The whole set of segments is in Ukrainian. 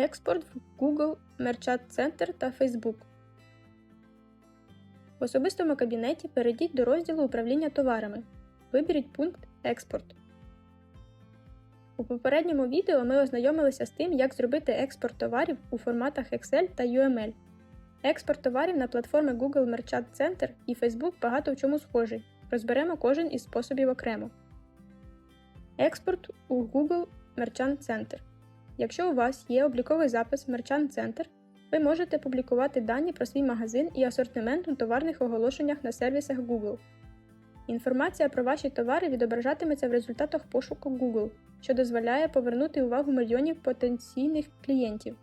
Експорт в Google, Merchant Center та Facebook. В особистому кабінеті перейдіть до розділу Управління товарами. Виберіть пункт Експорт. У попередньому відео ми ознайомилися з тим, як зробити експорт товарів у форматах Excel та UML. Експорт товарів на платформи Google Merchant Center і Facebook багато в чому схожий. Розберемо кожен із способів окремо. Експорт у Google Merchant Center. Якщо у вас є обліковий запис Merchant Center, ви можете публікувати дані про свій магазин і асортимент у товарних оголошеннях на сервісах Google. Інформація про ваші товари відображатиметься в результатах пошуку Google, що дозволяє повернути увагу мільйонів потенційних клієнтів.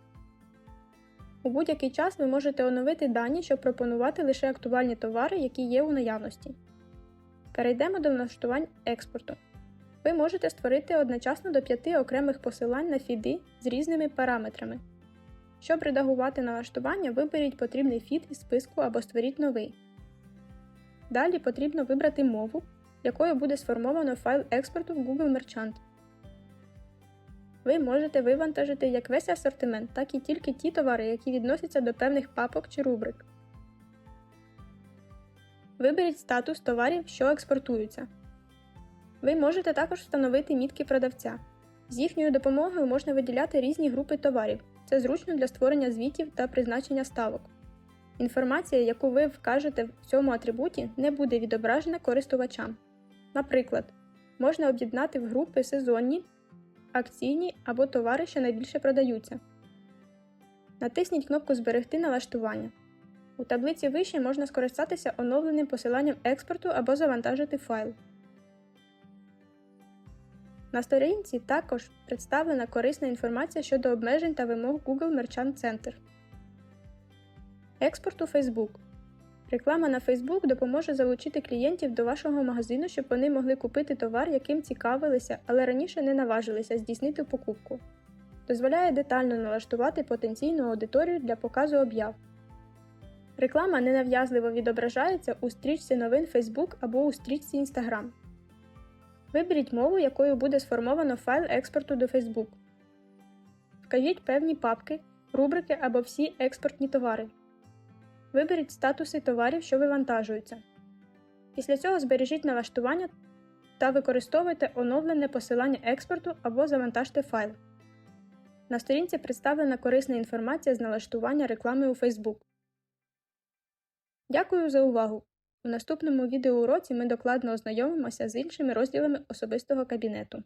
У будь-який час ви можете оновити дані, щоб пропонувати лише актуальні товари, які є у наявності. Перейдемо до налаштувань експорту. Ви можете створити одночасно до 5 окремих посилань на фіди з різними параметрами. Щоб редагувати налаштування, виберіть потрібний фід із списку або створіть новий. Далі потрібно вибрати мову, якою буде сформовано файл експорту в Google Merchant. Ви можете вивантажити як весь асортимент, так і тільки ті товари, які відносяться до певних папок чи рубрик. Виберіть статус товарів, що експортуються. Ви можете також встановити мітки продавця. З їхньою допомогою можна виділяти різні групи товарів. Це зручно для створення звітів та призначення ставок. Інформація, яку ви вкажете в цьому атрибуті, не буде відображена користувачам. Наприклад, можна об'єднати в групи сезонні, акційні або товари, що найбільше продаються. Натисніть кнопку Зберегти налаштування. У таблиці вище можна скористатися оновленим посиланням експорту або завантажити файл. На сторінці також представлена корисна інформація щодо обмежень та вимог Google Merchant Center. Експорт у Facebook. Реклама на Facebook допоможе залучити клієнтів до вашого магазину, щоб вони могли купити товар, яким цікавилися, але раніше не наважилися здійснити покупку. Дозволяє детально налаштувати потенційну аудиторію для показу об'яв. Реклама ненав'язливо відображається у стрічці новин Facebook або у стрічці Instagram. Виберіть мову, якою буде сформовано файл експорту до Facebook. Вкажіть певні папки, рубрики або всі експортні товари. Виберіть статуси товарів, що вивантажуються. Після цього збережіть налаштування та використовуйте оновлене посилання експорту або завантажте файл. На сторінці представлена корисна інформація з налаштування реклами у Facebook. Дякую за увагу! У наступному відеоуроці ми докладно ознайомимося з іншими розділами особистого кабінету.